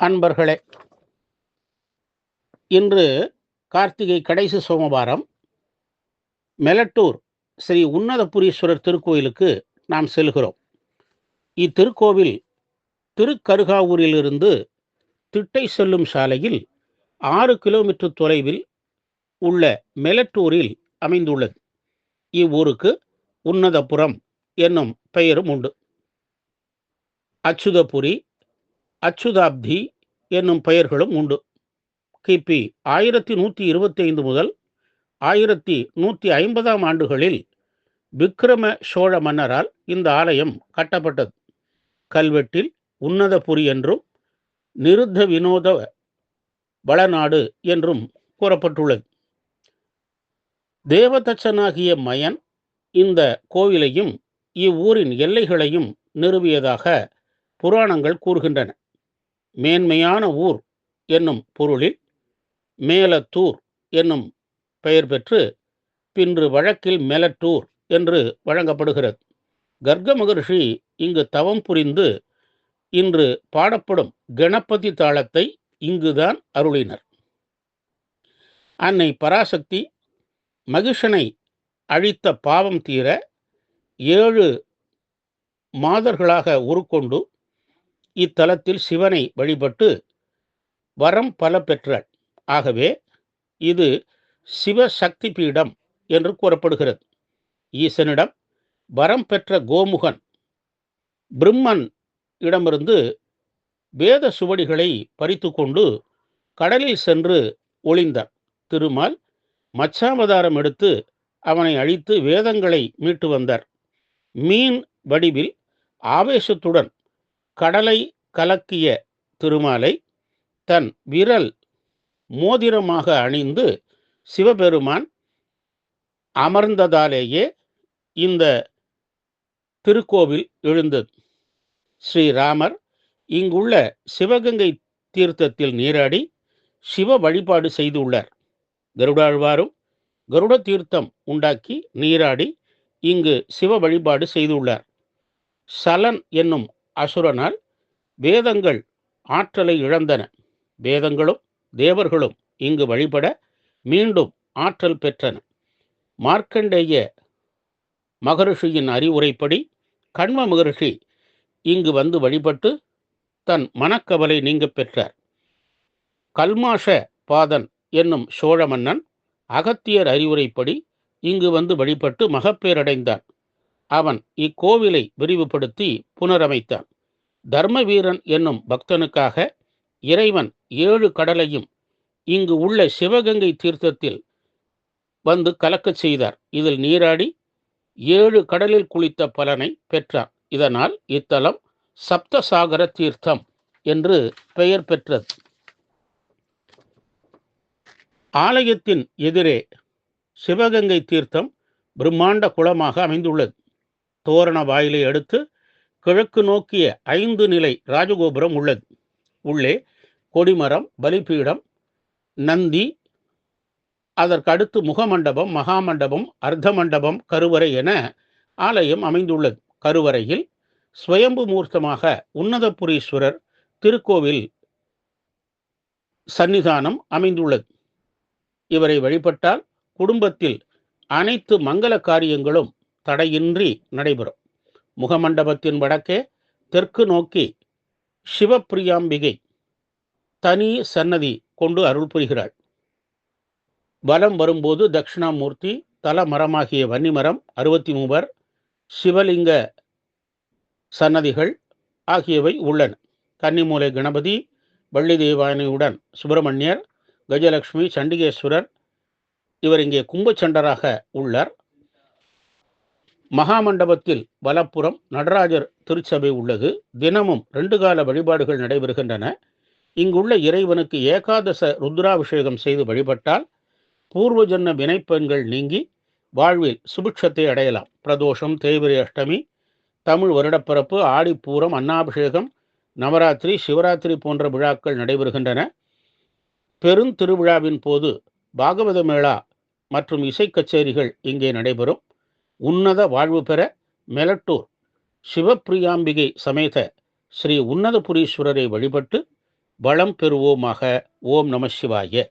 அன்பர்களே இன்று கார்த்திகை கடைசி சோமவாரம் மெலட்டூர் ஸ்ரீ உன்னதபுரீஸ்வரர் திருக்கோயிலுக்கு நாம் செல்கிறோம். இத்திருக்கோவில் திருக்கருகாவூரிலிருந்து திட்டை செல்லும் சாலையில் ஆறு கிலோமீட்டர் தொலைவில் உள்ள மெலட்டூரில் அமைந்துள்ளது. இவ்வூருக்கு உன்னதபுரம் என்னும் பெயரும் உண்டு. அச்சுதபுரி அச்சுதாப்தி என்னும் பெயர்களும் உண்டு. கிபி ஆயிரத்தி நூற்றி இருபத்தி ஐந்து முதல் ஆயிரத்தி நூற்றி ஐம்பதாம் ஆண்டுகளில் விக்ரம சோழ மன்னரால் இந்த ஆலயம் கட்டப்பட்டது. கல்வெட்டில் உன்னதபுரி என்றும் நிருத்த வினோத வளநாடு என்றும் கூறப்பட்டுள்ளது. தேவதச்சனாகிய மயன் இந்த கோவிலையும் இவ்வூரின் எல்லைகளையும் நிறுவியதாக புராணங்கள் கூறுகின்றன. மேன்மையான ஊர் என்னும் பொருளில் மேலத்தூர் என்னும் பெயர் பெற்று பின்று வழக்கில் மெலட்டூர் என்று வழங்கப்படுகிறது. கர்க்க மகர்ஷி இங்கு தவம் புரிந்து இன்று பாடப்படும் கணபதி தாளத்தை இங்குதான் அருளினர். அன்னை பராசக்தி மகிஷனை அழித்த பாவம் தீர ஏழு மாதர்களாக உருக்கொண்டு இத்தலத்தில் சிவனை வழிபட்டு வரம் பல பெற்றாள். ஆகவே இது சிவசக்தி பீடம் என்று கூறப்படுகிறது. ஈசனிடம் வரம் பெற்ற கோமுகன் பிரம்மன் இடமிருந்து வேத சுவடிகளை பறித்து கொண்டு கடலில் சென்று ஒளிந்தார். திருமால் மச்சாவதாரம் எடுத்து அவனை அழித்து வேதங்களை மீட்டு வந்தார். மீன் வடிவில் ஆவேசத்துடன் கடலை கலக்கிய திருமாலை தன் விரல் மோதிரமாக அணிந்து சிவபெருமான் அமர்ந்ததாலேயே இந்த திருக்கோவில் எழுந்தது. ஸ்ரீராமர் இங்குள்ள சிவகங்கை தீர்த்தத்தில் நீராடி சிவ வழிபாடு செய்துள்ளார். கருடாழ்வாரும் கருட தீர்த்தம் உண்டாக்கி நீராடி இங்கு சிவ வழிபாடு செய்துள்ளார். சலன் என்னும் அசுரனால் வேதங்கள் ஆற்றலை இழந்தன. வேதங்களும் தேவர்களும் இங்கு வழிபட மீண்டும் ஆற்றல் பெற்றன. மார்க்கண்டேய மகரிஷியின் அறிவுரைப்படி கண்ம மகரிஷி இங்கு வந்து வழிபட்டு தன் மனக்கவலை நீங்க பெற்றார். கல்மாஷ பாதன் என்னும் சோழ மன்னன் அகத்தியர் அறிவுரைப்படி இங்கு வந்து வழிபட்டு மகப்பேரடைந்தான் அவன் இக்கோவிலை விரிவுபடுத்தி புனரமைத்தான். தர்மவீரன் என்னும் பக்தனுக்காக இறைவன் ஏழு கடலையும் இங்கு உள்ள சிவகங்கை தீர்த்தத்தில் வந்து கலக்கச் செய்தார். இதில் நீராடி ஏழு கடலில் குளித்த பலனை பெற்றார் இதனால் இத்தலம் சப்தசாகர தீர்த்தம் என்று பெயர் பெற்றது. ஆலயத்தின் எதிரே சிவகங்கை தீர்த்தம் பிரம்மாண்ட குளமாக அமைந்துள்ளது. தோரண வாயிலை அடுத்து கிழக்கு நோக்கிய ஐந்து நிலை ராஜகோபுரம் உள்ளது. உள்ளே கொடிமரம் பலிபீடம் நந்தி அதற்கு அடுத்து முகமண்டபம் மகாமண்டபம் அர்த்த மண்டபம் கருவறை என ஆலயம் அமைந்துள்ளது. கருவறையில் ஸ்வயம்பு மூர்த்தமாக உன்னதபுரீஸ்வரர் திருக்கோவில் சன்னிதானம் அமைந்துள்ளது. இவரை வழிபட்டால் குடும்பத்தில் அனைத்து மங்கள காரியங்களும் தடையின்றி நடைபெறும். முகமண்டபத்தின் வடக்கே தெற்கு நோக்கி சிவப்பிரியாம்பிகை தனி சன்னதி கொண்டு அருள் புரிகிறாள். வலம் வரும்போது தட்சிணாமூர்த்தி தல மரமாகிய வன்னிமரம் அறுபத்தி மூவர் சிவலிங்க சன்னதிகள் ஆகியவை உள்ளன. கன்னிமூலை கணபதி வள்ளி தேவானையுடன் சுப்பிரமணியர் கஜலட்சுமி சண்டிகேஸ்வரர் இவர் இங்கே கும்பச்சண்டராக உள்ளார். மகாமண்டபத்தில் வலப்புறம் நடராஜர் திருச்சபை உள்ளது. தினமும் ரெண்டு கால வழிபாடுகள் நடைபெறுகின்றன. இங்குள்ள இறைவனுக்கு ஏகாதச ருத்ராபிஷேகம் செய்து வழிபட்டால் பூர்வ ஜன்ம வினைப்பெண்கள் நீங்கி வாழ்வில் சுபிக்ஷத்தை அடையலாம். பிரதோஷம் தேய்பிரை அஷ்டமி தமிழ் வருடப்பிறப்பு ஆடிப்பூரம் அன்னாபிஷேகம் நவராத்திரி சிவராத்திரி போன்ற விழாக்கள் நடைபெறுகின்றன. பெருந்திருவிழாவின் போது பாகவத மேளா மற்றும் இசை கச்சேரிகள் இங்கே நடைபெறும். உன்னத வாழ்வு பெற மெலட்டூர் சிவப்பிரியாம்பிகை சமேத ஸ்ரீ உன்னதபுரீஸ்வரரை வழிபட்டு வளம் பெறுவோமாக. ஓம் நம சிவாய.